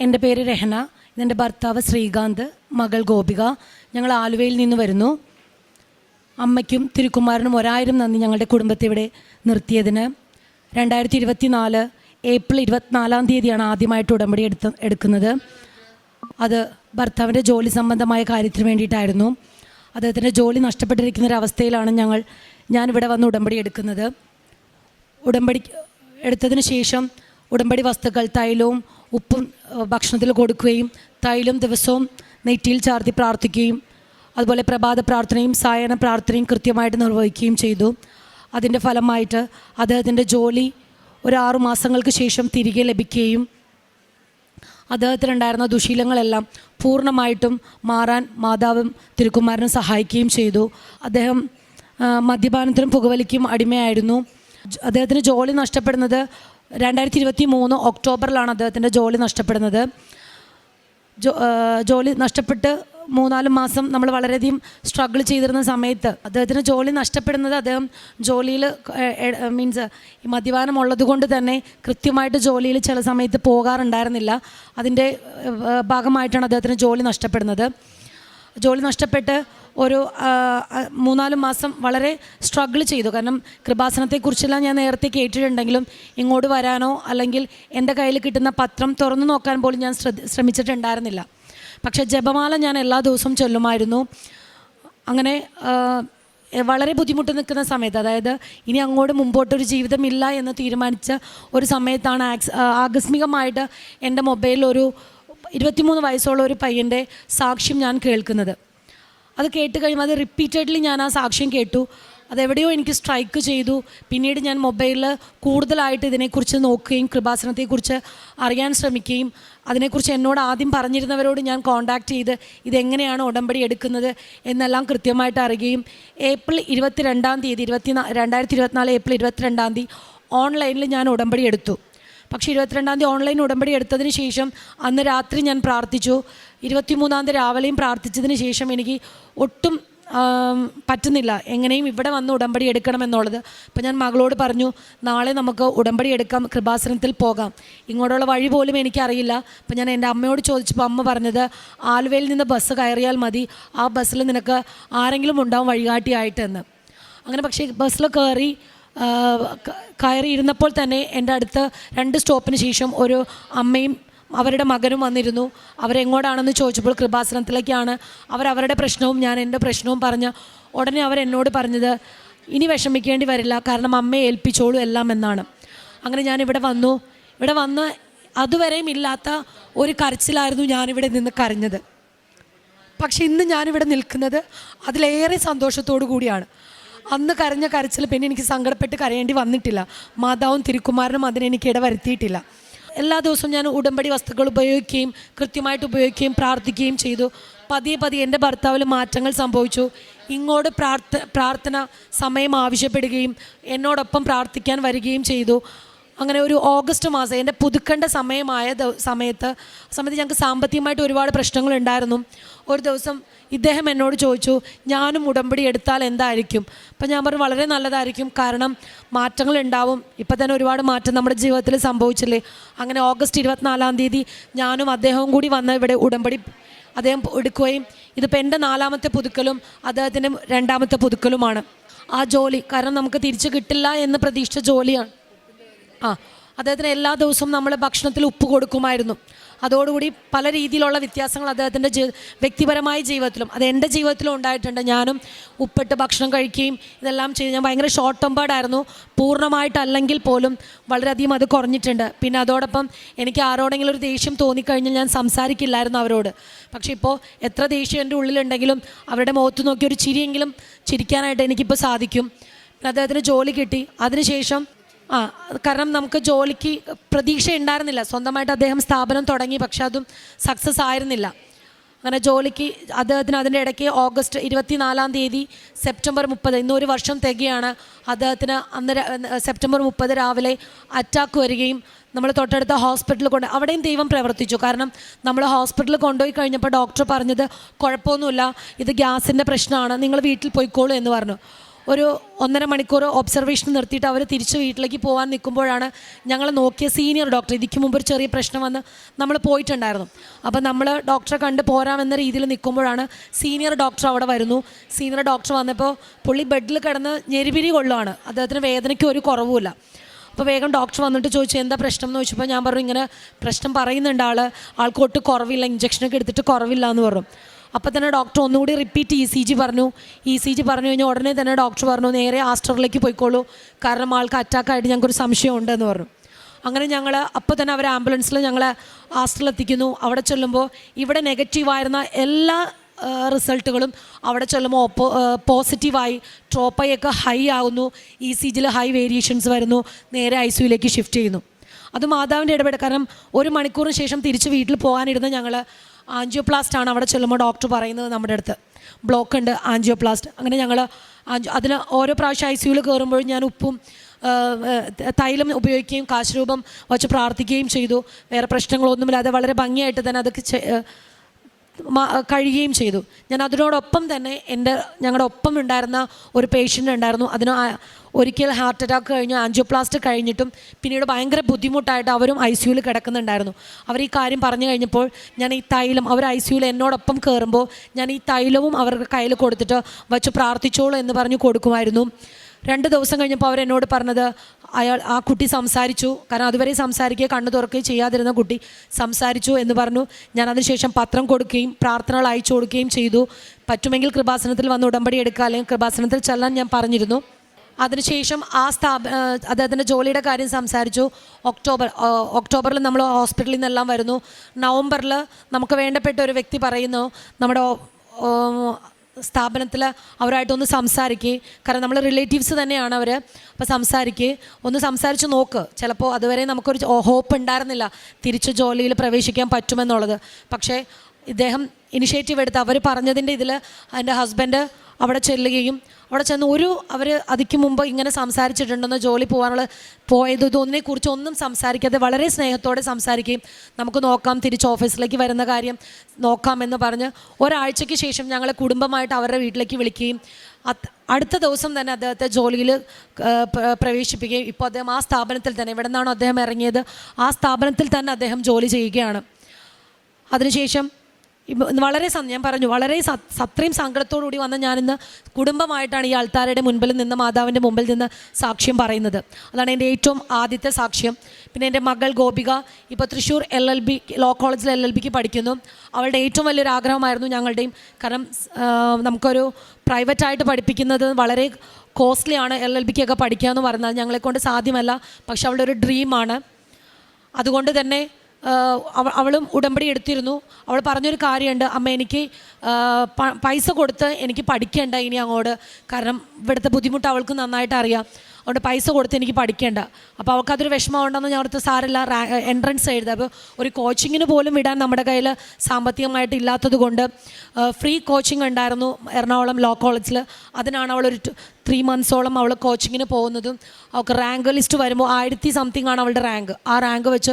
എന്റെ പേര് രഹന. ഇതെന്റെ ഭർത്താവ് ശ്രീകാന്ത്. മകൾ ഗോപിക. ഞങ്ങൾ ആലുവയിൽ നിന്ന് വരുന്നു. അമ്മയ്ക്കും തിരുക്കുമാരനും ഒരായിരം നന്ദി ഞങ്ങളുടെ കുടുംബത്തെ ഇവിടെ നിർത്തിയതിന്. രണ്ടായിരത്തി ഇരുപത്തി നാല് ഏപ്രിൽ ഇരുപത്തിനാലാം തീയതിയാണ് ആദ്യമായിട്ട് ഉടമ്പടി എടുത്ത് എടുക്കുന്നത്. അത് ഭർത്താവിന്റെ ജോലി സംബന്ധമായ കാര്യത്തിന് വേണ്ടിയിട്ടായിരുന്നു. അദ്ദേഹത്തിന്റെ ജോലി നഷ്ടപ്പെട്ടിരിക്കുന്ന ഒരവസ്ഥയിലാണ് ഞങ്ങൾ ഞാനിവിടെ വന്ന് ഉടമ്പടി എടുക്കുന്നത്. ഉടമ്പടി എടുത്തതിന് ശേഷം ഉടമ്പടി വസ്തുക്കൾ തൈലവും ഉപ്പും ഭക്ഷണത്തിൽ കൊടുക്കുകയും തൈലം ദിവസവും നെറ്റിയിൽ ചാർത്തി പ്രാർത്ഥിക്കുകയും അതുപോലെ പ്രഭാത പ്രാർത്ഥനയും സായന പ്രാർത്ഥനയും കൃത്യമായിട്ട് നിർവഹിക്കുകയും ചെയ്തു. അതിന്റെ ഫലമായിട്ട് അദ്ദേഹത്തിന്റെ ജോലി ഒരു മാസങ്ങൾക്ക് ശേഷം തിരികെ ലഭിക്കുകയും അദ്ദേഹത്തിനുണ്ടായിരുന്ന ദുശീലങ്ങളെല്ലാം പൂർണമായിട്ടും മാറാൻ മാതാവും തിരുക്കുമാരനും സഹായിക്കുകയും ചെയ്തു. അദ്ദേഹം മദ്യപാനത്തിനും പുകവലിക്കും അടിമയായിരുന്നു. അദ്ദേഹത്തിന് ജോലി നഷ്ടപ്പെടുന്നത് രണ്ടായിരത്തി ഇരുപത്തി മൂന്ന് ഒക്ടോബറിലാണ് അദ്ദേഹത്തിന്റെ ജോലി നഷ്ടപ്പെടുന്നത്. ജോലി നഷ്ടപ്പെട്ട് മൂന്നാൽ മാസം നമ്മൾ വളരെയധികം സ്ട്രഗിൾ ചെയ്തിരുന്ന സമയത്ത് അദ്ദേഹത്തിന് ജോലി നഷ്ടപ്പെടുന്നത് അദ്ദേഹം ജോലിയിൽ മീൻസ് ഈ മദ്യപാനം ഉള്ളത് കൊണ്ട് തന്നെ കൃത്യമായിട്ട് ജോലിയിൽ ചില സമയത്ത് പോകാറുണ്ടായിരുന്നില്ല. അതിന്റെ ഭാഗമായിട്ടാണ് അദ്ദേഹത്തിന് ജോലി നഷ്ടപ്പെടുന്നത്. ജോലി നഷ്ടപ്പെട്ട് ഒരു മൂന്നാൽ മാസം വളരെ സ്ട്രഗിൾ ചെയ്തു. കാരണം കൃപാസനത്തെക്കുറിച്ചെല്ലാം ഞാൻ നേരത്തെ കേട്ടിട്ടുണ്ടെങ്കിലും ഇങ്ങോട്ട് വരാനോ അല്ലെങ്കിൽ എന്റെ കയ്യിൽ കിട്ടുന്ന പത്രം തുറന്നു നോക്കാൻ പോലും ഞാൻ ശ്രമിച്ചിട്ടുണ്ടായിരുന്നില്ല. പക്ഷേ ജപമാല ഞാൻ എല്ലാ ദിവസവും ചൊല്ലുമായിരുന്നു. അങ്ങനെ വളരെ ബുദ്ധിമുട്ട് നിൽക്കുന്ന സമയത്ത് അതായത് ഇനി അങ്ങോട്ട് മുമ്പോട്ടൊരു ജീവിതമില്ല എന്ന് തീരുമാനിച്ച ഒരു സമയത്താണ് ആക്സ് ആകസ്മികമായിട്ട് എന്റെ മൊബൈലിൽ ഒരു ഇരുപത്തിമൂന്ന് വയസ്സുള്ള ഒരു പയ്യന്റെ സാക്ഷ്യം ഞാൻ കേൾക്കുന്നത്. അത് കേട്ട് കഴിയുമ്പോൾ അത് റിപ്പീറ്റഡ്ലി ഞാൻ ആ സാക്ഷ്യം കേട്ടു. അതെവിടെയോ എനിക്ക് സ്ട്രൈക്ക് ചെയ്തു. പിന്നീട് ഞാൻ മൊബൈലിൽ കൂടുതലായിട്ട് ഇതിനെക്കുറിച്ച് നോക്കുകയും കൃപാസനത്തെക്കുറിച്ച് അറിയാൻ ശ്രമിക്കുകയും അതിനെക്കുറിച്ച് എന്നോട് ആദ്യം പറഞ്ഞിരുന്നവരോട് ഞാൻ കോൺടാക്റ്റ് ചെയ്ത് ഇതെങ്ങനെയാണ് ഉടമ്പടി എടുക്കുന്നത് എന്നെല്ലാം കൃത്യമായിട്ട് അറിയുകയും ഏപ്രിൽ ഇരുപത്തി രണ്ടാം തീയതി ഇരുപത്തി രണ്ടായിരത്തി ഇരുപത്തിനാല് ഏപ്രിൽ ഇരുപത്തിരണ്ടാം തീയതി ഓൺലൈനിൽ ഞാൻ ഉടമ്പടി എടുത്തു. പക്ഷേ ഇരുപത്തിരണ്ടാം തീയതി ഓൺലൈൻ ഉടമ്പടി എടുത്തതിന് ശേഷം അന്ന് രാത്രി ഞാൻ പ്രാർത്ഥിച്ചു. ഇരുപത്തിമൂന്നാം തീയതി രാവിലെയും പ്രാർത്ഥിച്ചതിന് ശേഷം എനിക്ക് ഒട്ടും പറ്റുന്നില്ല എങ്ങനെയും ഇവിടെ വന്ന് ഉടമ്പടി എടുക്കണമെന്നുള്ളത് അപ്പോൾ ഞാൻ മകളോട് പറഞ്ഞു നാളെ നമുക്ക് ഉടമ്പടി എടുക്കാം കൃപാസനത്തിൽ പോകാം. ഇങ്ങോട്ടുള്ള വഴി പോലും എനിക്കറിയില്ല. അപ്പോൾ ഞാൻ എന്റെ അമ്മയോട് ചോദിച്ചപ്പോൾ അമ്മ പറഞ്ഞത് ആലുവയിൽ നിന്ന് ബസ് കയറിയാൽ മതി. ആ ബസ്സിൽ നിനക്ക് ആരെങ്കിലും ഉണ്ടാവും വഴികാട്ടിയായിട്ടെന്ന്. അങ്ങനെ പക്ഷേ ബസ്സിൽ കയറി ആ, ക- കയറി ഇരുന്നപ്പോൾ തന്നെ എന്റെ അടുത്ത് രണ്ട് സ്റ്റോപ്പിന് ശേഷം ഒരു അമ്മയും അവരുടെ മകനും വന്നിരുന്നു. അവരെങ്ങോട്ടാണെന്ന് ചോദിച്ചപ്പോൾ കൃപാസനത്തിലേക്കാണ്. അവരവരുടെ പ്രശ്നവും ഞാൻ എന്റെ പ്രശ്നവും പറഞ്ഞ് ഉടനെ അവരെന്നോട് പറഞ്ഞത് ഇനി വിഷമിക്കേണ്ടി വരില്ല കാരണം അമ്മയെ ഏൽപ്പിച്ചോളൂ എല്ലാം എന്നാണ്. അങ്ങനെ ഞാൻ ഇവിടെ വന്നു. ഇവിടെ വന്ന് അതുവരെയും ഇല്ലാത്ത ഒരു കരച്ചിലായിരുന്നു ഞാനിവിടെ നിന്ന് കരഞ്ഞത്. പക്ഷേ ഇന്ന് ഞാനിവിടെ നിൽക്കുന്നത് അതിലേറെ സന്തോഷത്തോടു കൂടിയാണ്. അന്ന് കരഞ്ഞ കരച്ചിൽ പിന്നെ എനിക്ക് സങ്കടപ്പെട്ട് കരയേണ്ടി വന്നിട്ടില്ല. മാതാവും തിരുക്കുമാരനും അതിനെനിക്ക് ഇടവരുത്തിയിട്ടില്ല. എല്ലാ ദിവസവും ഞാൻ ഉടമ്പടി വസ്തുക്കൾ ഉപയോഗിക്കുകയും കൃത്യമായിട്ട് ഉപയോഗിക്കുകയും പ്രാർത്ഥിക്കുകയും ചെയ്തു. പതിയെ പതിയെ എന്റെ ഭർത്താവിൽ മാറ്റങ്ങൾ സംഭവിച്ചു. ഇങ്ങോട്ട് പ്രാർത്ഥ പ്രാർത്ഥന സമയം ആവശ്യപ്പെടുകയും എന്നോടൊപ്പം പ്രാർത്ഥിക്കാൻ വരികയും ചെയ്തു. അങ്ങനെ ഒരു ഓഗസ്റ്റ് മാസം എന്റെ പുതുക്കേണ്ട സമയമായ സമയത്ത് സമയത്ത് ഞങ്ങൾക്ക് സാമ്പത്തികമായിട്ട് ഒരുപാട് പ്രശ്നങ്ങൾ ഉണ്ടായിരുന്നു ഒരു ദിവസം ഇദ്ദേഹം എന്നോട് ചോദിച്ചു ഞാനും ഉടമ്പടി എടുത്താൽ എന്തായിരിക്കും? അപ്പം ഞാൻ പറഞ്ഞു വളരെ നല്ലതായിരിക്കും. കാരണം മാറ്റങ്ങൾ ഉണ്ടാവും. ഇപ്പം തന്നെ ഒരുപാട് മാറ്റം നമ്മുടെ ജീവിതത്തിൽ സംഭവിച്ചില്ലേ? അങ്ങനെ ഓഗസ്റ്റ് ഇരുപത്തിനാലാം തീയതി ഞാനും അദ്ദേഹവും കൂടി വന്ന് ഇവിടെ ഉടമ്പടി അദ്ദേഹം എടുക്കുകയും ഇതിപ്പോൾ എന്റെ നാലാമത്തെ പുതുക്കലും അദ്ദേഹത്തിന്റെ രണ്ടാമത്തെ പുതുക്കലുമാണ്. ആ ജോലി കാരണം നമുക്ക് തിരിച്ചു കിട്ടില്ല എന്ന് പ്രതീക്ഷിച്ച ജോലിയാണ്. ആ അദ്ദേഹത്തിന് എല്ലാ ദിവസവും നമ്മൾ ഭക്ഷണത്തിൽ ഉപ്പ് കൊടുക്കുമായിരുന്നു. അതോടുകൂടി പല രീതിയിലുള്ള വ്യത്യാസങ്ങൾ അദ്ദേഹത്തിന്റെ ജീ വ്യക്തിപരമായ ജീവിതത്തിലും അത് എന്റെ ജീവിതത്തിലും ഉണ്ടായിട്ടുണ്ട്. ഞാനും ഉപ്പിട്ട് ഭക്ഷണം കഴിക്കുകയും ഇതെല്ലാം ചെയ്ത്. ഞാൻ ഭയങ്കര ഷോർട്ട് ടെമ്പേർഡായിരുന്നു പൂർണമായിട്ടല്ലെങ്കിൽ പോലും വളരെയധികം അത് കുറഞ്ഞിട്ടുണ്ട്. പിന്നെ അതോടൊപ്പം എനിക്ക് ആരോടെങ്കിലും ഒരു ദേഷ്യം തോന്നിക്കഴിഞ്ഞാൽ ഞാൻ സംസാരിക്കില്ലായിരുന്നു അവരോട്. പക്ഷേ ഇപ്പോൾ എത്ര ദേഷ്യം എന്റെ ഉള്ളിലുണ്ടെങ്കിലും അവരുടെ മുഖത്ത് നോക്കി ഒരു ചിരിയെങ്കിലും ചിരിക്കാനായിട്ട് എനിക്കിപ്പോൾ സാധിക്കും. അദ്ദേഹത്തിന് ജോലി കിട്ടി. അതിനുശേഷം ആ കാരണം നമുക്ക് ജോലിക്ക് പ്രതീക്ഷ ഉണ്ടായിരുന്നില്ല സ്വന്തമായിട്ട് അദ്ദേഹം സ്ഥാപനം തുടങ്ങി പക്ഷെ അതും സക്സസ് ആയിരുന്നില്ല. അങ്ങനെ ജോലിക്ക് അദ്ദേഹത്തിന് അതിന്റെ ഇടയ്ക്ക് ഓഗസ്റ്റ് ഇരുപത്തിനാലാം തീയതി സെപ്റ്റംബർ മുപ്പത് ഇന്നൊരു വർഷം തികയാണ്. അദ്ദേഹത്തിന് അന്ന് സെപ്റ്റംബർ മുപ്പത് രാവിലെ അറ്റാക്ക് വരികയും നമ്മൾ തൊട്ടടുത്ത ഹോസ്പിറ്റലിൽ കൊണ്ട് അവിടെയും ദൈവം പ്രവർത്തിച്ചു. കാരണം നമ്മൾ ഹോസ്പിറ്റലിൽ കൊണ്ടുപോയി കഴിഞ്ഞപ്പോൾ ഡോക്ടർ പറഞ്ഞത് കുഴപ്പമൊന്നുമില്ല ഇത് ഗ്യാസിന്റെ പ്രശ്നമാണ് നിങ്ങൾ വീട്ടിൽ പോയിക്കോളൂ എന്ന് പറഞ്ഞു. ഒരു ഒന്നര മണിക്കൂർ ഒബ്സർവേഷൻ നിർത്തിയിട്ട് അവർ തിരിച്ച് വീട്ടിലേക്ക് പോകാൻ നിൽക്കുമ്പോഴാണ് ഞങ്ങൾ നോക്കിയ സീനിയർ ഡോക്ടർ ഇതിക്ക് മുമ്പ് ഒരു ചെറിയ പ്രശ്നം വന്ന് നമ്മൾ പോയിട്ടുണ്ടായിരുന്നു. അപ്പോൾ നമ്മൾ ഡോക്ടറെ കണ്ട് പോരാമെന്ന രീതിയിൽ നിൽക്കുമ്പോഴാണ് സീനിയർ ഡോക്ടർ അവിടെ വരുന്നു. സീനിയർ ഡോക്ടർ വന്നപ്പോൾ പുള്ളി ബെഡിൽ കിടന്ന് ഞെരിപിരി കൊള്ളുവാണ്. അദ്ദേഹത്തിന് വേദനയ്ക്ക് ഒരു കുറവുമില്ല. അപ്പോൾ വേഗം ഡോക്ടർ വന്നിട്ട് ചോദിച്ചു എന്താ പ്രശ്നം? എന്ന് ചോദിച്ചപ്പോൾ ഞാൻ പറഞ്ഞു ഇങ്ങനെ പ്രശ്നം പറയുന്നുണ്ട് ആൾ ആൾക്ക് ഒട്ടും കുറവില്ല ഇഞ്ചക്ഷനൊക്കെ എടുത്തിട്ട് കുറവില്ല എന്ന് പറഞ്ഞു. അപ്പോൾ തന്നെ ഡോക്ടർ ഒന്നുകൂടി റിപ്പീറ്റ് ഇ സി ജി പറഞ്ഞു. ഇ സി ജി പറഞ്ഞു കഴിഞ്ഞാൽ ഉടനെ തന്നെ ഡോക്ടർ പറഞ്ഞു നേരെ ആസ്റ്ററിലേക്ക് പോയിക്കോളൂ. കാരണം ആൾക്ക് അറ്റാക്കായിട്ട് ഞങ്ങൾക്കൊരു സംശയം ഉണ്ടെന്ന് പറഞ്ഞു. അങ്ങനെ ഞങ്ങൾ അപ്പോൾ തന്നെ അവർ ആംബുലൻസിൽ ഞങ്ങൾ എത്തിക്കുന്നു. അവിടെ ചെല്ലുമ്പോൾ ഇവിടെ നെഗറ്റീവായിരുന്ന എല്ലാ റിസൾട്ടുകളും അവിടെ ചെല്ലുമ്പോൾ ഒപ്പോ പോസിറ്റീവായി ട്രോപ്പയൊക്കെ ഹൈ ആകുന്നു ഇ സി ജിയിൽ ഹൈ വേരിയേഷൻസ് വരുന്നു. നേരെ ഐ സിയുയിലേക്ക് ഷിഫ്റ്റ് ചെയ്യുന്നു. അത് മാതാവിന്റെ ഇടപെടൽ. കാരണം ഒരു മണിക്കൂറിന് ശേഷം തിരിച്ച് വീട്ടിൽ പോകാനിരുന്ന ഞങ്ങൾ ആൻജിയോപ്ലാസ്റ്റ് ആണ് അവിടെ ചെല്ലുമ്പോൾ ഡോക്ടർ പറയുന്നത് നമ്മുടെ അടുത്ത്. ബ്ലോക്ക് ഉണ്ട് ആൻജിയോപ്ലാസ്റ്റ്. അങ്ങനെ ഞങ്ങൾ അതിന് ഓരോ പ്രാവശ്യം ഐ സിയുവിൽ കയറുമ്പോഴും ഞാൻ ഉപ്പും തൈലം ഉപയോഗിക്കുകയും കാശ് രൂപം വച്ച് പ്രാർത്ഥിക്കുകയും ചെയ്തു. വേറെ പ്രശ്നങ്ങളൊന്നുമില്ലാതെ വളരെ ഭംഗിയായിട്ട് തന്നെ അതൊക്കെ കഴിയുകയും ചെയ്തു. ഞാൻ അതിനോടൊപ്പം തന്നെ എന്റെ ഞങ്ങളുടെ ഒപ്പം ഉണ്ടായിരുന്ന ഒരു പേഷ്യന്റ് ഉണ്ടായിരുന്നു. അതിന് ഒരിക്കൽ ഹാർട്ട് അറ്റാക്ക് കഴിഞ്ഞു ആൻജിയോപ്ലാസ്റ്റ് കഴിഞ്ഞിട്ടും പിന്നീട് ഭയങ്കര ബുദ്ധിമുട്ടായിട്ട് അവരും ഐ സിയുയിൽ കിടക്കുന്നുണ്ടായിരുന്നു. അവർ ഈ കാര്യം പറഞ്ഞു കഴിഞ്ഞപ്പോൾ ഞാൻ ഈ തൈലം അവർ ഐ സിയുയിൽ എന്നോടൊപ്പം കയറുമ്പോൾ ഞാൻ ഈ തൈലവും അവരുടെ കയ്യിൽ കൊടുത്തിട്ട് വച്ച് പ്രാർത്ഥിച്ചോളൂ എന്ന് പറഞ്ഞ് കൊടുക്കുമായിരുന്നു. രണ്ട് ദിവസം കഴിഞ്ഞപ്പോൾ അവരെന്നോട് പറഞ്ഞത് അയാൾ ആ കുട്ടി സംസാരിച്ചു. കാരണം അതുവരെ സംസാരിക്കുകയോ കണ്ണു തുറക്കുകയോ ചെയ്യാതിരുന്ന കുട്ടി സംസാരിച്ചു എന്ന് പറഞ്ഞു. ഞാൻ അതിനുശേഷം പത്രം കൊടുക്കുകയും പ്രാർത്ഥനകൾ അയച്ചു കൊടുക്കുകയും ചെയ്തു. പറ്റുമെങ്കിൽ കൃപാസനത്തിൽ വന്ന് ഉടമ്പടി എടുക്കുക അല്ലെങ്കിൽ കൃപാസനത്തിൽ ചെല്ലാൻ ഞാൻ പറഞ്ഞിരുന്നു. അതിനുശേഷം ആ സ്ഥാപ അദ്ദേഹത്തിന്റെ ജോലിയുടെ കാര്യം സംസാരിച്ചു. ഒക്ടോബർ ഒക്ടോബറിൽ നമ്മൾ ഹോസ്പിറ്റലിൽ നിന്നെല്ലാം വരുന്നു. നവംബറിൽ നമുക്ക് വേണ്ടപ്പെട്ട ഒരു വ്യക്തി പറയുന്നു നമ്മുടെ സ്ഥാപനത്തിൽ അവരായിട്ടൊന്ന് സംസാരിക്കുക കാരണം നമ്മൾ റിലേറ്റീവ്സ് തന്നെയാണ് അവർ അപ്പോൾ സംസാരിക്കുക ഒന്ന് സംസാരിച്ച് നോക്ക്. ചിലപ്പോൾ അതുവരെ നമുക്കൊരു ഹോപ്പ് ഉണ്ടായിരുന്നില്ല. തിരിച്ച് ജോലിയിൽ പ്രവേശിക്കാൻ പറ്റുമെന്നുള്ളത്. പക്ഷേ ഇദ്ദേഹം ഇനിഷ്യേറ്റീവ് എടുത്ത് അവർ പറഞ്ഞതിന്റെ ഇതിൽ എന്റെ ഹസ്ബൻഡ് അവിടെ ചെല്ലുകയും അവിടെ ചെന്ന് ഒരു അവർ അതിക്ക് മുമ്പ് ഇങ്ങനെ സംസാരിച്ചിട്ടുണ്ടെന്ന് ജോലി പോകാനുള്ള പോയത് ഇതൊന്നിനെക്കുറിച്ച് ഒന്നും സംസാരിക്കാതെ വളരെ സ്നേഹത്തോടെ സംസാരിക്കുകയും നമുക്ക് നോക്കാം തിരിച്ച് ഓഫീസിലേക്ക് വരുന്ന കാര്യം നോക്കാമെന്ന് പറഞ്ഞ് ഒരാഴ്ചയ്ക്ക് ശേഷം ഞങ്ങളെ കുടുംബമായിട്ട് അവരുടെ വീട്ടിലേക്ക് വിളിക്കുകയും അടുത്ത ദിവസം തന്നെ അദ്ദേഹത്തെ ജോലിയിൽ പ്രവേശിപ്പിക്കുകയും ഇപ്പോൾ അദ്ദേഹം ആ സ്ഥാപനത്തിൽ തന്നെ ഇവിടെ നിന്നാണോ അദ്ദേഹം ഇറങ്ങിയത് ആ സ്ഥാപനത്തിൽ തന്നെ അദ്ദേഹം ജോലി ചെയ്യുകയാണ്. അതിനുശേഷം വളരെ ഞാൻ പറഞ്ഞു വളരെ അത്രയും സങ്കടത്തോടുകൂടി വന്ന ഞാനിന്ന് കുടുംബമായിട്ടാണ് ഈ ആൾക്കാരുടെ മുൻപിൽ നിന്ന് മാതാവിന്റെ മുമ്പിൽ നിന്ന് സാക്ഷ്യം പറയുന്നത്. അതാണ് എന്റെ ഏറ്റവും ആദ്യത്തെ സാക്ഷ്യം. പിന്നെ എന്റെ മകൾ ഗോപിക ഇപ്പോൾ Thrissur L L B law കോളേജിൽ എൽ എൽ ബിക്ക് പഠിക്കുന്നു. അവളുടെ ഏറ്റവും വലിയൊരു ആഗ്രഹമായിരുന്നു ഞങ്ങളുടെയും കാരണം നമുക്കൊരു പ്രൈവറ്റായിട്ട് പഠിപ്പിക്കുന്നത് വളരെ കോസ്റ്റ്ലി ആണ് എൽ എൽ ബിക്കൊക്കെ പഠിക്കുക എന്ന് പറഞ്ഞാൽ ഞങ്ങളെക്കൊണ്ട് സാധ്യമല്ല. പക്ഷെ അവളുടെ ഒരു ഡ്രീമാണ്. അതുകൊണ്ട് തന്നെ അവളും ഉടമ്പടി എടുത്തിരുന്നു. അവൾ പറഞ്ഞൊരു കാര്യമുണ്ട്. അമ്മ എനിക്ക് പൈസ കൊടുത്ത് എനിക്ക് പഠിക്കേണ്ട ഇനി അങ്ങോട്ട്. കാരണം ഇവിടുത്തെ ബുദ്ധിമുട്ട് അവൾക്ക് നന്നായിട്ട് അറിയാം. അതുകൊണ്ട് പൈസ കൊടുത്ത് എനിക്ക് പഠിക്കേണ്ട. അപ്പോൾ അവൾക്ക് അതൊരു വിഷമം ഉണ്ടെന്ന് ഞാൻ അടുത്ത സാറില്ല എൻട്രൻസ് എഴുതുക അപ്പോൾ ഒരു കോച്ചിങ്ങിന് പോലും വിടാൻ നമ്മുടെ കയ്യിൽ സാമ്പത്തികമായിട്ട് ഇല്ലാത്തത് കൊണ്ട് ഫ്രീ കോച്ചിങ് ഉണ്ടായിരുന്നു എറണാകുളം ലോ. കോളേജിൽ അതിനാണ് അവളൊരു ത്രീ മന്ത്സോളം അവൾ കോച്ചിങ്ങിന് പോകുന്നതും അവൾക്ക് റാങ്ക് ലിസ്റ്റ് വരുമ്പോൾ ആയിരത്തി സംതിങ് ആണ് അവളുടെ റാങ്ക് ആ റാങ്ക് വെച്ച്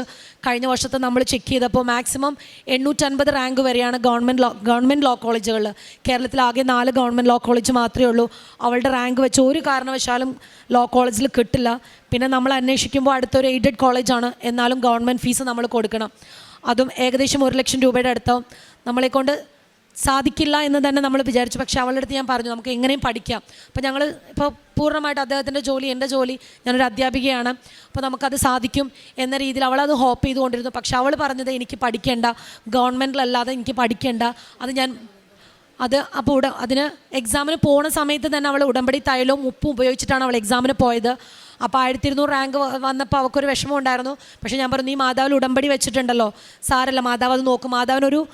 കഴിഞ്ഞ വർഷത്തെ നമ്മൾ ചെക്ക് ചെയ്തപ്പോൾ മാക്സിമം എണ്ണൂറ്റൻപത് റാങ്ക് വരെയാണ് ഗവൺമെന്റ് ലോ ഗവൺമെന്റ് ലോ കോളേജുകളിൽ കേരളത്തിൽ ആകെ നാല് ഗവൺമെന്റ് ലോ കോളേജ് മാത്രമേ ഉള്ളൂ. അവളുടെ റാങ്ക് വെച്ച് ഒരു കാരണവശാലും ലോ കോളേജിൽ കിട്ടില്ല. പിന്നെ നമ്മൾ അന്വേഷിക്കുമ്പോൾ അടുത്തൊരു എയ്ഡഡ് കോളേജാണ് എന്നാലും ഗവൺമെന്റ് ഫീസ് നമ്മൾ കൊടുക്കണം. അതും ഏകദേശം ഒരു ലക്ഷം രൂപയുടെ അടുത്താവും. നമ്മളെക്കൊണ്ട് സാധിക്കില്ല എന്ന് തന്നെ നമ്മൾ വിചാരിച്ചു. പക്ഷെ അവളുടെ അടുത്ത് ഞാൻ പറഞ്ഞു നമുക്ക് എങ്ങനെയും പഠിക്കാം. അപ്പോൾ ഞങ്ങൾ ഇപ്പോൾ പൂർണമായിട്ട് അദ്ദേഹത്തിന്റെ ജോലി എന്റെ ജോലി ഞാനൊരു അധ്യാപികയാണ്. അപ്പോൾ നമുക്കത് സാധിക്കും എന്ന രീതിയിൽ അവളത് ഹോപ്പ് ചെയ്തുകൊണ്ടിരുന്നു. പക്ഷെ അവൾ പറഞ്ഞത് എനിക്ക് പഠിക്കേണ്ട. ഗവൺമെന്റിലല്ലാതെ എനിക്ക് പഠിക്കേണ്ട. അത് ഞാൻ അത് അപ്പോൾ ഉട അതിന് എക്സാമിന് പോണ സമയത്ത് തന്നെ അവൾ ഉടമ്പടി തൈലവും ഉപ്പും ഉപയോഗിച്ചിട്ടാണ് അവൾ എക്സാമിന് പോയത്. അപ്പോൾ ആയിരത്തി ഇരുന്നൂറ് റാങ്ക് വന്നപ്പോൾ അവൾക്കൊരു വിഷമം ഉണ്ടായിരുന്നു പക്ഷേ ഞാൻ പറഞ്ഞു നീ മാതാവിൽ ഉടമ്പടി വെച്ചിട്ടുണ്ടല്ലോ. സാരല്ല മാതാവ് അത് നോക്കും. മാതാവിനൊരു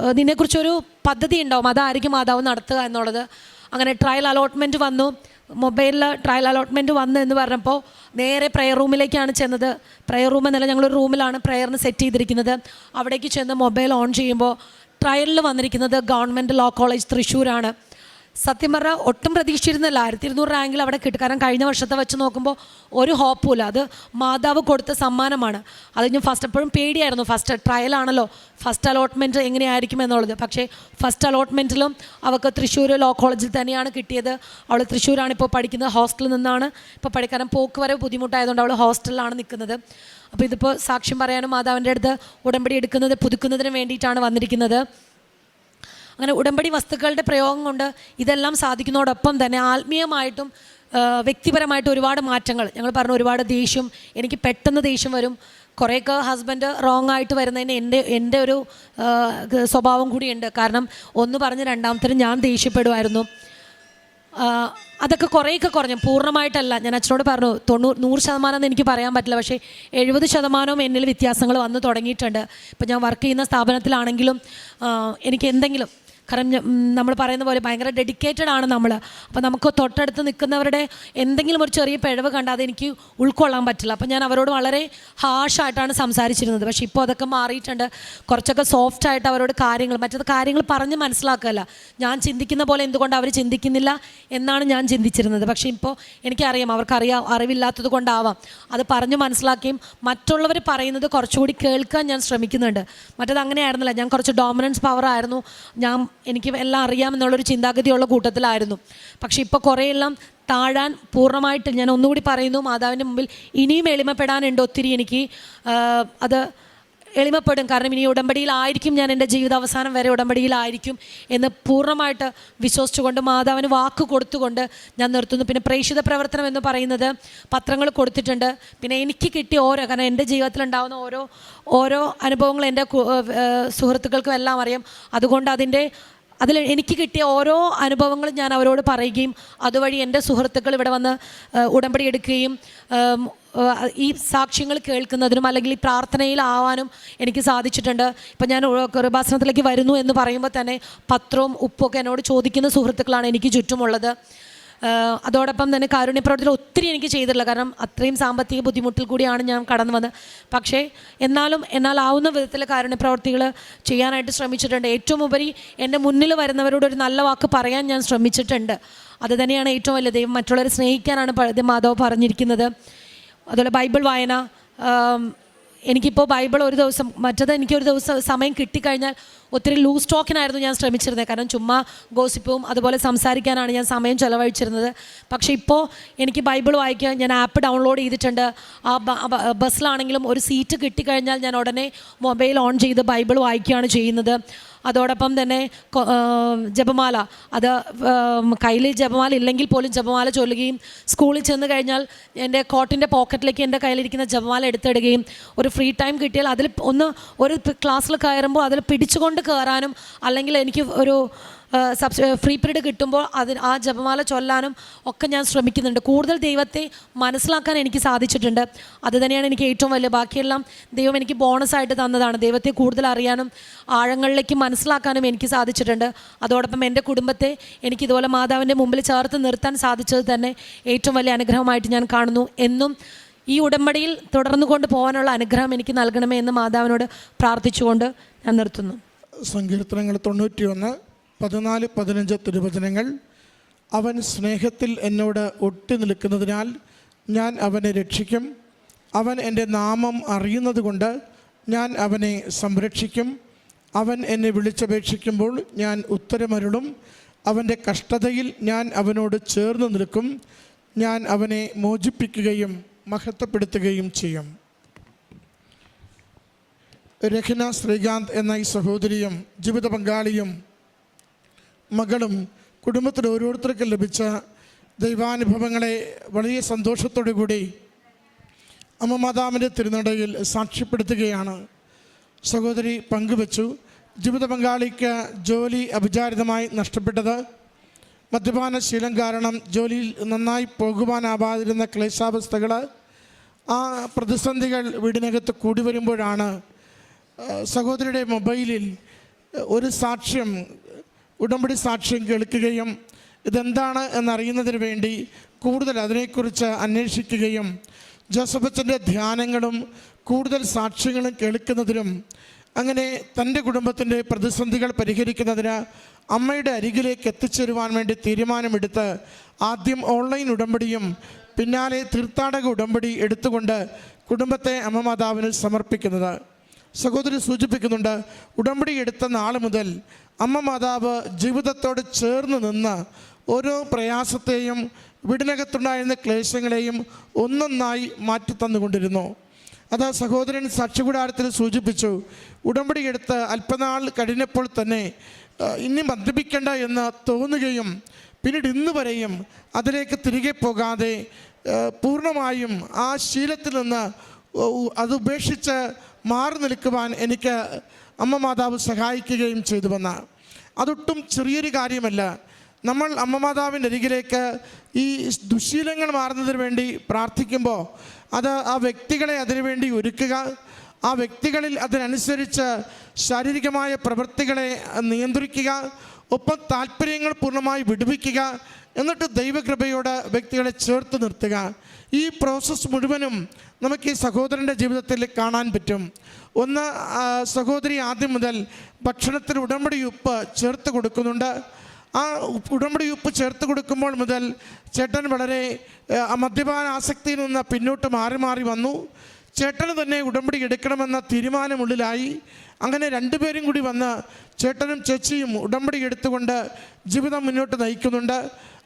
നിന്നെക്കുറിച്ചൊരു പദ്ധതി ഉണ്ടാവും. അതായിരിക്കും മാതാവ് നടത്തുക എന്നുള്ളത്. അങ്ങനെ ട്രയൽ അലോട്ട്മെന്റ് വന്നു. മൊബൈലിൽ ട്രയൽ അലോട്ട്മെന്റ് വന്നു എന്ന് പറഞ്ഞപ്പോൾ നേരെ പ്രെയർ റൂമിലേക്കാണ് ചെന്നത്. പ്രെയർ റൂം എന്നല്ല ഞങ്ങളൊരു റൂമിലാണ് പ്രെയറിന് സെറ്റ് ചെയ്തിരിക്കുന്നത്. അവിടേക്ക് ചെന്ന് മൊബൈൽ ഓൺ ചെയ്യുമ്പോൾ ട്രയലിൽ വന്നിരിക്കുന്നത് ഗവൺമെന്റ് ലോ കോളേജ് തൃശ്ശൂരാണ്. സത്യം പറഞ്ഞാൽ ഒട്ടും പ്രതീക്ഷിച്ചിരുന്നില്ല. ആയിരത്തി ഇരുന്നൂറ് റാങ്കിൽ അവിടെ കിട്ടും. കാരണം കഴിഞ്ഞ വർഷത്തെ വെച്ച് നോക്കുമ്പോൾ ഒരു ഹോപ്പുമില്ല. അത് മാതാവ് കൊടുത്ത സമ്മാനമാണ്. അത് ഞാൻ ഫസ്റ്റ് എപ്പോഴും പേടിയായിരുന്നു. ഫസ്റ്റ് ട്രയലാണല്ലോ ഫസ്റ്റ് അലോട്ട്മെന്റ് എങ്ങനെയായിരിക്കും എന്നുള്ളത്. പക്ഷേ ഫസ്റ്റ് അലോട്ട്മെന്റിലും അവൾക്ക് തൃശ്ശൂർ ലോ കോളേജിൽ തന്നെയാണ് കിട്ടിയത്. അവൾ തൃശ്ശൂരാണ് ഇപ്പോൾ പഠിക്കുന്നത്. ഹോസ്റ്റലിൽ നിന്നാണ് ഇപ്പോൾ പഠിക്കാൻ പോക്ക് വരെ ബുദ്ധിമുട്ടായതുകൊണ്ട് അവൾ ഹോസ്റ്റലിലാണ് നിൽക്കുന്നത് അപ്പോൾ ഇതിപ്പോൾ സാക്ഷ്യം പറയാനും മാതാവിന്റെ അടുത്ത് ഉടമ്പടി എടുക്കുന്നത് പുതുക്കുന്നതിന് വേണ്ടിയിട്ടാണ് വന്നിരിക്കുന്നത്. അങ്ങനെ ഉടമ്പടി വസ്തുക്കളുടെ പ്രയോഗം കൊണ്ട് ഇതെല്ലാം സാധിക്കുന്നതോടൊപ്പം തന്നെ ആത്മീയമായിട്ടും വ്യക്തിപരമായിട്ട് ഒരുപാട് മാറ്റങ്ങൾ. ഞങ്ങൾ പറഞ്ഞു ഒരുപാട് ദേഷ്യം എനിക്ക് പെട്ടെന്ന് ദേഷ്യം വരും. കുറേയൊക്കെ ഹസ്ബൻഡ് റോങ് ആയിട്ട് വരുന്നതിന് എന്റെ എന്റെ ഒരു സ്വഭാവം കൂടിയുണ്ട്. കാരണം ഒന്ന് പറഞ്ഞ് രണ്ടാമത്തേന് ഞാൻ ദേഷ്യപ്പെടുമായിരുന്നു. അതൊക്കെ കുറേയൊക്കെ കുറഞ്ഞു. പൂർണമായിട്ടല്ല. ഞാൻ അച്ഛനോട് പറഞ്ഞു തൊണ്ണൂറ് നൂറ് ശതമാനം എന്ന് എനിക്ക് പറയാൻ പറ്റില്ല. പക്ഷേ എഴുപത് ശതമാനവും എന്നിൽ വ്യത്യാസങ്ങൾ വന്നു തുടങ്ങിയിട്ടുണ്ട്. ഇപ്പം ഞാൻ വർക്ക് ചെയ്യുന്ന സ്ഥാപനത്തിലാണെങ്കിലും എനിക്ക് എന്തെങ്കിലും കാരണം നമ്മൾ പറയുന്ന പോലെ ഭയങ്കര ഡെഡിക്കേറ്റഡ് ആണ് നമ്മൾ അപ്പോൾ നമുക്ക് തൊട്ടടുത്ത് നിൽക്കുന്നവരുടെ എന്തെങ്കിലും ഒരു ചെറിയ പിഴവ് കണ്ടാൽ അതെനിക്ക് ഉൾക്കൊള്ളാൻ പറ്റില്ല. അപ്പോൾ ഞാൻ അവരോട് വളരെ ഹാഷായിട്ടാണ് സംസാരിച്ചിരുന്നത്. പക്ഷേ ഇപ്പോൾ അതൊക്കെ മാറിയിട്ടുണ്ട്. കുറച്ചൊക്കെ സോഫ്റ്റ് ആയിട്ട് അവരോട് കാര്യങ്ങൾ മറ്റത് കാര്യങ്ങൾ പറഞ്ഞ് മനസ്സിലാക്കുകയല്ല. ഞാൻ ചിന്തിക്കുന്ന പോലെ എന്തുകൊണ്ട് അവർ ചിന്തിക്കുന്നില്ല എന്നാണ് ഞാൻ ചിന്തിച്ചിരുന്നത്. പക്ഷേ ഇപ്പോൾ എനിക്കറിയാം അവർക്കറിയാം അറിവില്ലാത്തത് കൊണ്ടാവാം. അത് പറഞ്ഞ് മനസ്സിലാക്കുകയും മറ്റുള്ളവർ പറയുന്നത് കുറച്ചുകൂടി കേൾക്കാൻ ഞാൻ ശ്രമിക്കുന്നുണ്ട്. മറ്റത് അങ്ങനെ ആയിരുന്നില്ല ഞാൻ കുറച്ച് ഡോമിനൻസ് പവർ ആയിരുന്നു. ഞാൻ എനിക്ക് എല്ലാം അറിയാമെന്നുള്ളൊരു ചിന്താഗതിയുള്ള കൂട്ടത്തിലായിരുന്നു. പക്ഷേ ഇപ്പോൾ കുറേയെല്ലാം താഴാൻ പൂർണമായിട്ട് ഞാൻ ഒന്നുകൂടി പറയുന്നു. മാതാവിന്റെ മുമ്പിൽ ഇനിയും എളിമപ്പെടാനുണ്ട് ഒത്തിരി എനിക്ക്. അത് എളിമപ്പെടും. കാരണം ഇനി ഉടമ്പടിയിലായിരിക്കും ഞാൻ എന്റെ ജീവിത അവസാനം വരെ ഉടമ്പടിയിലായിരിക്കും എന്ന് പൂർണമായിട്ട് വിശ്വസിച്ചുകൊണ്ട് മാതാവിന് വാക്ക് കൊടുത്തുകൊണ്ട് ഞാൻ നിർത്തുന്നു. പിന്നെ പ്രേക്ഷിത പ്രവർത്തനം എന്ന് പറയുന്നത് പത്രങ്ങൾ കൊടുത്തിട്ടുണ്ട്. പിന്നെ എനിക്ക് കിട്ടിയ ഓരോ കാരണം എന്റെ ജീവിതത്തിലുണ്ടാകുന്ന ഓരോ ഓരോ അനുഭവങ്ങൾ എന്റെ സുഹൃത്തുക്കൾക്കും എല്ലാം അറിയാം. അതുകൊണ്ട് അതിന്റെ അതിൽ എനിക്ക് കിട്ടിയ ഓരോ അനുഭവങ്ങളും ഞാൻ അവരോട് പറയുകയും അതുവഴി എന്റെ സുഹൃത്തുക്കൾ ഇവിടെ വന്ന് ഉടമ്പടി എടുക്കുകയും ഈ സാക്ഷ്യങ്ങൾ കേൾക്കുന്നതിനും അല്ലെങ്കിൽ ഈ പ്രാർത്ഥനയിലാവാനും എനിക്ക് സാധിച്ചിട്ടുണ്ട്. ഇപ്പം ഞാൻ കൃപാസനത്തിലേക്ക് വരുന്നു എന്ന് പറയുമ്പോൾ തന്നെ പത്രവും ഉപ്പൊക്കെ എന്നോട് ചോദിക്കുന്ന സുഹൃത്തുക്കളാണ് എനിക്ക് ചുറ്റുമുള്ളത്. അതോടൊപ്പം തന്നെ കാരുണ്യപ്രവർത്തനം ഒത്തിരി എനിക്ക് ചെയ്തിട്ടില്ല കാരണം അത്രയും സാമ്പത്തിക ബുദ്ധിമുട്ടിൽ കൂടിയാണ് ഞാൻ കടന്നു വന്നത്. പക്ഷേ എന്നാലും എന്നാൽ ആവുന്ന വിധത്തിൽ കാരുണ്യപ്രവർത്തികൾ ചെയ്യാനായിട്ട് ശ്രമിച്ചിട്ടുണ്ട്. ഏറ്റവും ഉപരി എന്റെ മുന്നിൽ വരുന്നവരോട് ഒരു നല്ല വാക്ക് പറയാൻ ഞാൻ ശ്രമിച്ചിട്ടുണ്ട്. അത് തന്നെയാണ് ഏറ്റവും വലിയ ദൈവം. മറ്റുള്ളവരെ സ്നേഹിക്കാനാണ് മാധവ് പറഞ്ഞിരിക്കുന്നത്. അതുപോലെ ബൈബിൾ വായന എനിക്കിപ്പോൾ ബൈബിൾ ഒരു ദിവസം മറ്റത് എനിക്ക് ഒരു ദിവസം സമയം കിട്ടിക്കഴിഞ്ഞാൽ ഒത്തിരി ലൂസ് ടോക്കിനായിരുന്നു ഞാൻ ശ്രമിച്ചിരുന്നത്. കാരണം ചുമ്മാ ഗോസിപ്പും അതുപോലെ സംസാരിക്കാനാണ് ഞാൻ സമയം ചിലവഴിച്ചിരുന്നത്. പക്ഷേ ഇപ്പോൾ എനിക്ക് ബൈബിൾ വായിക്കാൻ ഞാൻ ആപ്പ് ഡൗൺലോഡ് ചെയ്തിട്ടുണ്ട്. ആ ബസ്സിലാണെങ്കിലും ഒരു സീറ്റ് കിട്ടിക്കഴിഞ്ഞാൽ ഞാൻ ഉടനെ മൊബൈൽ ഓൺ ചെയ്ത് ബൈബിൾ വായിക്കുകയാണ് ചെയ്യുന്നത്. അതോടൊപ്പം തന്നെ ജപമാല. അത് കയ്യിൽ ജപമാല ഇല്ലെങ്കിൽ പോലും ജപമാല ചൊല്ലുകയും സ്കൂളിൽ ചെന്ന് കഴിഞ്ഞാൽ എന്റെ കോട്ടിന്റെ പോക്കറ്റിലേക്ക് എന്റെ കയ്യിലിരിക്കുന്ന ജപമാല എടുത്തിടുകയും ഒരു ഫ്രീ ടൈം കിട്ടിയാൽ അതിൽ ഒന്ന് ഒരു ക്ലാസ്സിൽ കയറുമ്പോൾ അതിൽ പിടിച്ചുകൊണ്ട് കയറാനും അല്ലെങ്കിൽ എനിക്ക് ഒരു സബ്സ് ഫ്രീ പീരീഡ് കിട്ടുമ്പോൾ അതിന് ആ ജപമാല ചൊല്ലാനും ഒക്കെ ഞാൻ ശ്രമിക്കുന്നുണ്ട്. കൂടുതൽ ദൈവത്തെ മനസ്സിലാക്കാൻ എനിക്ക് സാധിച്ചിട്ടുണ്ട്. അത് തന്നെയാണ് എനിക്ക് ഏറ്റവും വലിയ ബാക്കിയെല്ലാം ദൈവം എനിക്ക് ബോണസായിട്ട് തന്നതാണ്. ദൈവത്തെ കൂടുതൽ അറിയാനും ആഴങ്ങളിലേക്ക് മനസ്സിലാക്കാനും എനിക്ക് സാധിച്ചിട്ടുണ്ട്. അതോടൊപ്പം എന്റെ കുടുംബത്തെ എനിക്ക് ഇതുപോലെ മാതാവിന്റെ മുമ്പിൽ ചേർത്ത് നിർത്താൻ സാധിച്ചത് തന്നെ ഏറ്റവും വലിയ അനുഗ്രഹമായിട്ട് ഞാൻ കാണുന്നു. എന്നും ഈ ഉടമ്പടിയിൽ തുടർന്നു കൊണ്ട് പോകാനുള്ള അനുഗ്രഹം എനിക്ക് നൽകണമേ എന്ന് മാതാവിനോട് പ്രാർത്ഥിച്ചുകൊണ്ട് ഞാൻ നിർത്തുന്നു. സങ്കീർത്തനങ്ങൾ തൊണ്ണൂറ്റിയൊന്ന് പതിനാല് പതിനഞ്ച് തിരുവചനങ്ങൾ. അവൻ സ്നേഹത്തിൽ എന്നോട് ഒട്ടി നിൽക്കുന്നതിനാൽ ഞാൻ അവനെ രക്ഷിക്കും. അവൻ എന്റെ നാമം അറിയുന്നതുകൊണ്ട് ഞാൻ അവനെ സംരക്ഷിക്കും. അവൻ എന്നെ വിളിച്ചപേക്ഷിക്കുമ്പോൾ ഞാൻ ഉത്തരമരുളും. അവന്റെ കഷ്ടതയിൽ ഞാൻ അവനോട് ചേർന്ന് നിൽക്കും. ഞാൻ അവനെ മോചിപ്പിക്കുകയും മഹത്വപ്പെടുത്തുകയും ചെയ്യും. രഹ്ന ശ്രീകാന്ത് എന്ന ഈ സഹോദരിയും ജീവിത പങ്കാളിയും മകളും കുടുംബത്തിൽ ഓരോരുത്തർക്കും ലഭിച്ച ദൈവാനുഭവങ്ങളെ വലിയ സന്തോഷത്തോടു കൂടി അമ്മ മാതാവിന്റെ തിരുനടയിൽ സാക്ഷ്യപ്പെടുത്തുകയാണ്. സഹോദരി പങ്കുവച്ചു. ജീവിത പങ്കാളിക്ക് ജോലി അവിചാരിതമായി നഷ്ടപ്പെട്ടത്. മദ്യപാന ശീലം കാരണം ജോലിയിൽ നന്നായി പോകുവാനാവാതിരുന്ന ക്ലേശാവസ്ഥകൾ ആ പ്രതിസന്ധികൾ വീടിനകത്ത് കൂടി വരുമ്പോഴാണ് സഹോദരിയുടെ മൊബൈലിൽ ഒരു സാക്ഷ്യം ഉടമ്പടി സാക്ഷ്യം കേൾക്കുകയും ഇതെന്താണ് എന്നറിയുന്നതിന് വേണ്ടി കൂടുതൽ അതിനെക്കുറിച്ച് അന്വേഷിക്കുകയും ജോസഫച്ചന്റെ ധ്യാനങ്ങളും കൂടുതൽ സാക്ഷ്യങ്ങളും കേൾക്കുന്നതിനും അങ്ങനെ തന്റെ കുടുംബത്തിന്റെ പ്രതിസന്ധികൾ പരിഹരിക്കുന്നതിന് അമ്മയുടെ അരികിലേക്ക് എത്തിച്ചേരുവാൻ വേണ്ടി തീരുമാനമെടുത്ത് ആദ്യം ഓൺലൈൻ ഉടമ്പടിയും പിന്നാലെ തീർത്ഥാടക ഉടമ്പടി എടുത്തുകൊണ്ട് കുടുംബത്തെ അമ്മമാതാവിന് സമർപ്പിക്കുന്നത്. സഹോദരി സൂചിപ്പിക്കുന്നുണ്ട് ഉടമ്പടി എടുത്ത നാൾ മുതൽ അമ്മ മാതാവ് ജീവിതത്തോട് ചേർന്ന് നിന്ന് ഓരോ പ്രയാസത്തെയും വീടിനകത്തുണ്ടായിരുന്ന ക്ലേശങ്ങളെയും ഒന്നൊന്നായി മാറ്റി തന്നുകൊണ്ടിരുന്നു. അത് സഹോദരൻ സാക്ഷികൂടാരത്തിൽ സൂചിപ്പിച്ചു ഉടമ്പടി എടുത്ത് അല്പനാൾ കഴിഞ്ഞപ്പോൾ തന്നെ ഇനി മദ്യപിക്കേണ്ട എന്ന് തോന്നുകയും പിന്നീട് ഇന്ന് വരെയും അതിലേക്ക് തിരികെ പോകാതെ പൂർണമായും ആ ശീലത്തിൽ നിന്ന് അത് ഉപേക്ഷിച്ച് മാറി നിൽക്കുവാൻ എനിക്ക് അമ്മ മാതാവ് സഹായിക്കുകയും ചെയ്തു വന്ന. അതൊട്ടും ചെറിയൊരു കാര്യമല്ല. നമ്മൾ അമ്മ മാതാവിന്റെ അരികിലേക്ക് ഈ ദുശീലങ്ങൾ മാറുന്നതിന് വേണ്ടി പ്രാർത്ഥിക്കുമ്പോൾ അത് ആ വ്യക്തികളെ അതിനുവേണ്ടി ഒരുക്കുക. ആ വ്യക്തികളിൽ അതിനനുസരിച്ച് ശാരീരികമായ പ്രവൃത്തികളെ നിയന്ത്രിക്കുക. ഒപ്പം താല്പര്യങ്ങൾ പൂർണമായി വിടുവിക്കുക. എന്നിട്ട് ദൈവകൃപയോട് വ്യക്തികളെ ചേർത്ത് നിർത്തുക. ഈ പ്രോസസ്സ് മുഴുവനും നമുക്ക് ഈ സഹോദരന്റെ ജീവിതത്തിൽ കാണാൻ പറ്റും. ഒന്ന് സഹോദരി ആദ്യം മുതൽ ഭക്ഷണത്തിൽ ഉടമ്പടി ഉപ്പ് ചേർത്ത് കൊടുക്കുന്നുണ്ട്. ആ ഉടമ്പടി ഉപ്പ് ചേർത്ത് കൊടുക്കുമ്പോൾ മുതൽ ചേട്ടൻ വളരെ മദ്യപാന ആസക്തിയിൽ നിന്ന് പിന്നോട്ട് മാറി മാറി വന്നു. ചേട്ടന് തന്നെ ഉടമ്പടി എടുക്കണമെന്ന തീരുമാനമുള്ളിലായി. അങ്ങനെ രണ്ടുപേരും കൂടി വന്ന് ചേട്ടനും ചേച്ചിയും ഉടമ്പടി എടുത്തുകൊണ്ട് ജീവിതം മുന്നോട്ട് നയിക്കുന്നുണ്ട്.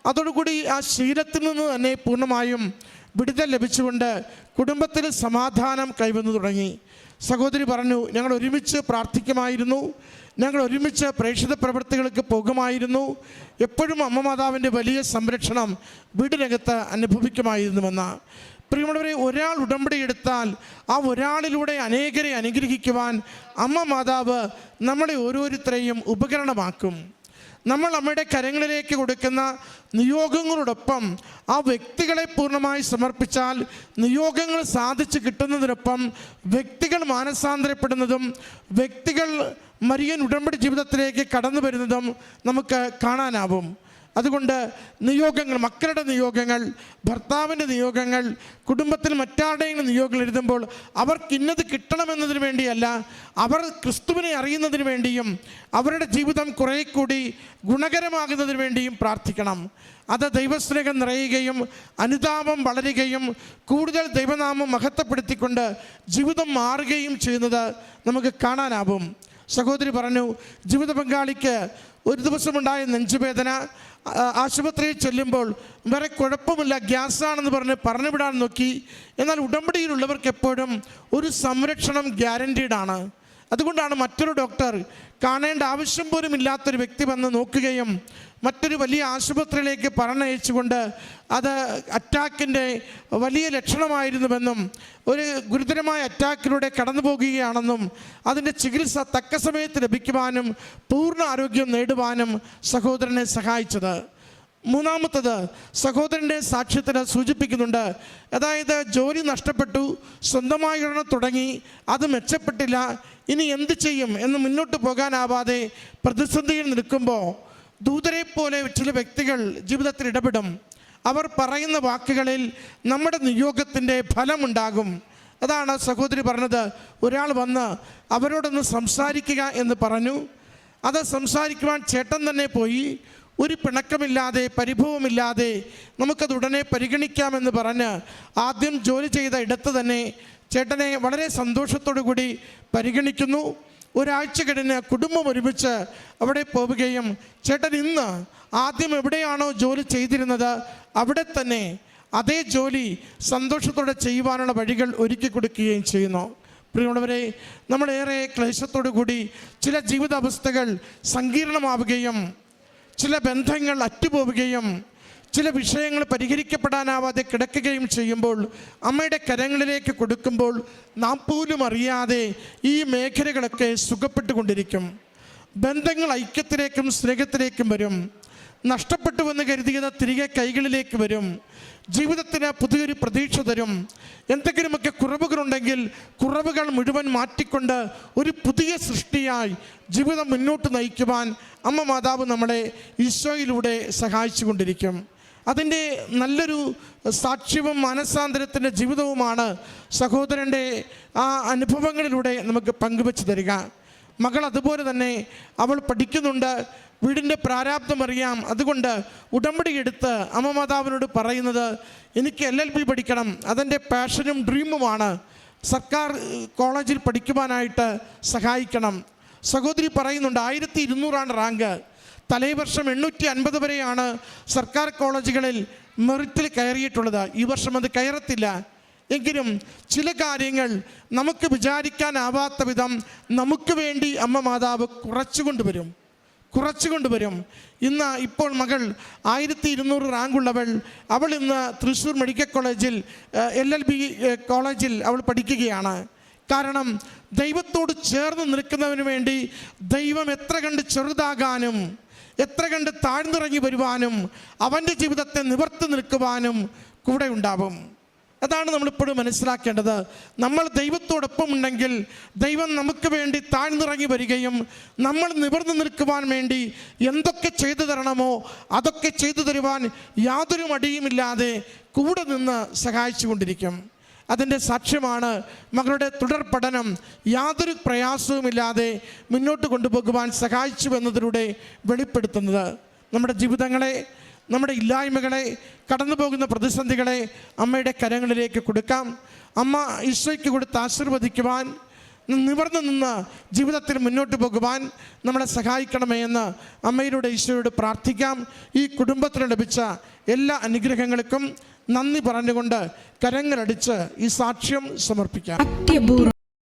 അതോടുകൂടി ആ ശീലത്തിൽ നിന്ന് തന്നെ പൂർണമായും വിടുതൽ ലഭിച്ചുകൊണ്ട് കുടുംബത്തിൽ സമാധാനം കൈവന്നു തുടങ്ങി. സഹോദരി പറഞ്ഞു ഞങ്ങൾ ഒരുമിച്ച് പ്രാർത്ഥിക്കുമായിരുന്നു. ഞങ്ങൾ ഒരുമിച്ച് പ്രേക്ഷിത പ്രവൃത്തികൾക്ക് പോകുമായിരുന്നു. എപ്പോഴും അമ്മ മാതാവിന്റെ വലിയ സംരക്ഷണം വീടിനകത്ത് അനുഭവിക്കുമായിരുന്നുവെന്ന്. പ്രിയമുള്ളവരെ ഒരാൾ ഉടമ്പടി എടുത്താൽ ആ ഒരാളിലൂടെ അനേകരെ അനുഗ്രഹിക്കുവാൻ അമ്മ മാതാവ് നമ്മളെ ഓരോരുത്തരെയും ഉപകരണമാക്കും. നമ്മൾ അമ്മയുടെ കരങ്ങളിലേക്ക് കൊടുക്കുന്ന നിയോഗങ്ങളോടൊപ്പം ആ വ്യക്തികളെ പൂർണമായി സമർപ്പിച്ചാൽ നിയോഗങ്ങൾ സാധിച്ചു കിട്ടുന്നതിനൊപ്പം വ്യക്തികൾ മാനസാന്തരപ്പെടുന്നതും വ്യക്തികൾ മരിയൻ ഉടമ്പടി ജീവിതത്തിലേക്ക് കടന്നു വരുന്നതും നമുക്ക് കാണാനാവും. അതുകൊണ്ട് നിയോഗങ്ങൾ മക്കളുടെ നിയോഗങ്ങൾ ഭർത്താവിന്റെ നിയോഗങ്ങൾ കുടുംബത്തിൽ മറ്റാരുടെയെങ്കിലും നിയോഗങ്ങൾ എഴുതുമ്പോൾ അവർക്ക് ഇന്നത് കിട്ടണമെന്നതിന് വേണ്ടിയല്ല അവർ ക്രിസ്തുവിനെ അറിയുന്നതിന് വേണ്ടിയും അവരുടെ ജീവിതം കുറേ കൂടി ഗുണകരമാകുന്നതിന് വേണ്ടിയും പ്രാർത്ഥിക്കണം. അത് ദൈവസ്നേഹം നിറയുകയും അനുതാപം വളരുകയും കൂടുതൽ ദൈവനാമം മഹത്വപ്പെടുത്തിക്കൊണ്ട് ജീവിതം മാറുകയും ചെയ്യുന്നത് നമുക്ക് കാണാനാവും. സഹോദരി പറഞ്ഞു ജീവിത പങ്കാളിക്ക് ഒരു ദിവസമുണ്ടായ നെഞ്ചുവേദന ആശുപത്രിയിൽ ചെല്ലുമ്പോൾ വേറെ കുഴപ്പമില്ല ഗ്യാസാണെന്ന് പറഞ്ഞ് പറഞ്ഞു വിടാൻ നോക്കി. എന്നാൽ ഉടമ്പടിയിലുള്ളവർക്ക് എപ്പോഴും ഒരു സംരക്ഷണം ഗ്യാരന്റീഡാണ് അതുകൊണ്ടാണ് മറ്റൊരു ഡോക്ടർ കാണേണ്ട ആവശ്യം പോലും ഇല്ലാത്തൊരു വ്യക്തി വന്ന് നോക്കുകയും മറ്റൊരു വലിയ ആശുപത്രിയിലേക്ക് പറഞ്ഞയച്ചുകൊണ്ട് അത് അറ്റാക്കിന്റെ വലിയ ലക്ഷണമായിരുന്നുവെന്നും ഒരു ഗുരുതരമായ അറ്റാക്കിലൂടെ കടന്നു പോകുകയാണെന്നും അതിന്റെ ചികിത്സ തക്ക സമയത്ത് ലഭിക്കുവാനും പൂർണ ആരോഗ്യം നേടുവാനും സഹോദരനെ സഹായിച്ചത്. മൂന്നാമത്തത് സഹോദരന്റെ സാക്ഷ്യത്തിന് സൂചിപ്പിക്കുന്നുണ്ട് അതായത് ജോലി നഷ്ടപ്പെട്ടു സ്വന്തമായി തുടങ്ങി അത് മെച്ചപ്പെട്ടില്ല ഇനി എന്ത് ചെയ്യും എന്ന് മുന്നോട്ട് പോകാനാവാതെ പ്രതിസന്ധിയിൽ നിൽക്കുമ്പോൾ ദൂതരെ പോലെ ചില വ്യക്തികൾ ജീവിതത്തിൽ ഇടപെടും. അവർ പറയുന്ന വാക്കുകളിൽ നമ്മുടെ നിയോഗത്തിന്റെ ഫലമുണ്ടാകും. അതാണ് സഹോദരി പറഞ്ഞത്. ഒരാൾ വന്ന് അവരോടൊന്ന് സംസാരിക്കുക എന്ന് പറഞ്ഞു. അത് സംസാരിക്കുവാൻ ചേട്ടൻ തന്നെ പോയി. ഒരു പിണക്കമില്ലാതെ പരിഭവമില്ലാതെ നമുക്കത് ഉടനെ പരിഗണിക്കാമെന്ന് പറഞ്ഞ് ആദ്യം ജോലി ചെയ്ത ഇടത്ത് തന്നെ ചേട്ടനെ വളരെ സന്തോഷത്തോടു കൂടി പരിഗണിക്കുന്നു. ഒരാഴ്ച കഴിഞ്ഞ് കുടുംബം ഒരുമിച്ച് അവിടെ പോവുകയും ചേട്ടൻ ഇന്ന് ആദ്യം എവിടെയാണോ ജോലി ചെയ്തിരുന്നത് അവിടെ തന്നെ അതേ ജോലി സന്തോഷത്തോടെ ചെയ്യുവാനുള്ള വഴികൾ ഒരുക്കി കൊടുക്കുകയും ചെയ്യുന്നു. പ്രിയമുള്ളവരെ നമ്മളേറെ ക്ലേശത്തോടു കൂടി ചില ജീവിതാവസ്ഥകൾ സങ്കീർണമാവുകയും ചില ബന്ധങ്ങൾ അറ്റുപോവുകയും ചില വിഷയങ്ങൾ പരിഹരിക്കപ്പെടാനാവാതെ കിടക്കുകയും ചെയ്യുമ്പോൾ അമ്മയുടെ കരങ്ങളിലേക്ക് കൊടുക്കുമ്പോൾ നാം പോലും അറിയാതെ ഈ മേഖലകളൊക്കെ സുഖപ്പെട്ടുകൊണ്ടിരിക്കും. ബന്ധങ്ങൾ ഐക്യത്തിലേക്കും സ്നേഹത്തിലേക്കും വരും. നഷ്ടപ്പെട്ടുവെന്ന് കരുതിയത് തിരികെ കൈകളിലേക്ക് വരും. ജീവിതത്തിന് പുതിയൊരു പ്രതീക്ഷ തരും. എന്തെങ്കിലുമൊക്കെ കുറവുകളുണ്ടെങ്കിൽ കുറവുകൾ മുഴുവൻ മാറ്റിക്കൊണ്ട് ഒരു പുതിയ സൃഷ്ടിയായി ജീവിതം മുന്നോട്ട് നയിക്കുവാൻ അമ്മ മാതാവ് നമ്മളെ ഈശോയിലൂടെ സഹായിച്ചു കൊണ്ടിരിക്കും അതിന്റെ നല്ലൊരു സാക്ഷ്യവും മാനസാന്തരത്തിന്റെ ജീവിതവുമാണ് സഹോദരന്റെ ആ അനുഭവങ്ങളിലൂടെ നമുക്ക് പങ്കുവെച്ച് തരിക. മകൾ അതുപോലെ തന്നെ അവൾ പഠിക്കുന്നുണ്ട്. വീടിന്റെ പ്രാരാബ്ദം അറിയാം അതുകൊണ്ട് ഉടമ്പടി എടുത്ത് അമ്മ മാതാവിനോട് പറയുന്നത് എനിക്ക് എൽ എൽ ബി പഠിക്കണം. അതെന്റെ പാഷനും ഡ്രീമുമാണ് സർക്കാർ കോളേജിൽ പഠിക്കുവാനായിട്ട് സഹായിക്കണം. സഹോദരി പറയുന്നുണ്ട് ആയിരത്തി ഇരുന്നൂറാണ് റാങ്ക്. തലേവർഷം എണ്ണൂറ്റി അൻപത് വരെയാണ് സർക്കാർ കോളേജുകളിൽ മെറിറ്റിൽ കയറിയിട്ടുള്ളത്. ഈ വർഷം അത് കയറത്തില്ല. എങ്കിലും ചില കാര്യങ്ങൾ നമുക്ക് വിചാരിക്കാനാവാത്ത വിധം നമുക്ക് വേണ്ടി അമ്മ മാതാവ് കുറച്ചു കൊണ്ടുവരും കുറച്ചു കൊണ്ടുവരും ഇന്ന് ഇപ്പോൾ മകൾ ആയിരത്തി ഇരുന്നൂറ് റാങ്കുള്ളവൾ അവൾ ഇന്ന് തൃശ്ശൂർ മെഡിക്കൽ കോളേജിൽ എൽ എൽ ബി കോളേജിൽ അവൾ പഠിക്കുകയാണ്. കാരണം ദൈവത്തോട് ചേർന്ന് നിൽക്കുന്നതിന് വേണ്ടി ദൈവം എത്ര കണ്ട് ചെറുതാകാനും എത്ര കണ്ട് താഴ്ന്നിറങ്ങി വരുവാനും അവന്റെ ജീവിതത്തെ നിവർത്തി നിൽക്കുവാനും കൂടെ ഉണ്ടാവും. അതാണ് നമ്മളിപ്പോഴും മനസ്സിലാക്കേണ്ടത്. നമ്മൾ ദൈവത്തോടൊപ്പം ഉണ്ടെങ്കിൽ ദൈവം നമുക്ക് വേണ്ടി താഴ്ന്നിറങ്ങി വരികയും നമ്മൾ നിവർന്നു നിൽക്കുവാൻ വേണ്ടി എന്തൊക്കെ ചെയ്തു തരണമോ അതൊക്കെ ചെയ്തു തരുവാൻ യാതൊരു മടിയുമില്ലാതെ കൂടെ നിന്ന് സഹായിച്ചു കൊണ്ടിരിക്കും അതിന്റെ സാക്ഷ്യമാണ് മകളുടെ തുടർ പഠനം. യാതൊരു പ്രയാസവുമില്ലാതെ മുന്നോട്ട് കൊണ്ടുപോകുവാൻ സഹായിച്ചു എന്നതിലൂടെ വെളിപ്പെടുത്തുന്നത്. നമ്മുടെ ജീവിതങ്ങളെ നമ്മുടെ ഇല്ലായ്മകളെ കടന്നു പോകുന്ന പ്രതിസന്ധികളെ അമ്മയുടെ കരങ്ങളിലേക്ക് കൊടുക്കാം. അമ്മ ഈശോയ്ക്ക് കൊടുത്ത് ആശീർവദിക്കുവാൻ നിവർന്നു നിന്ന് ജീവിതത്തിൽ മുന്നോട്ട് പോകുവാൻ നമ്മളെ സഹായിക്കണമേ എന്ന് അമ്മയിലൂടെ ഈശോയോട് പ്രാർത്ഥിക്കാം. ഈ കുടുംബത്തിന് ലഭിച്ച എല്ലാ അനുഗ്രഹങ്ങൾക്കും നന്ദി പറഞ്ഞുകൊണ്ട് കരങ്ങളടിച്ച് ഈ സാക്ഷ്യം സമർപ്പിക്കാം.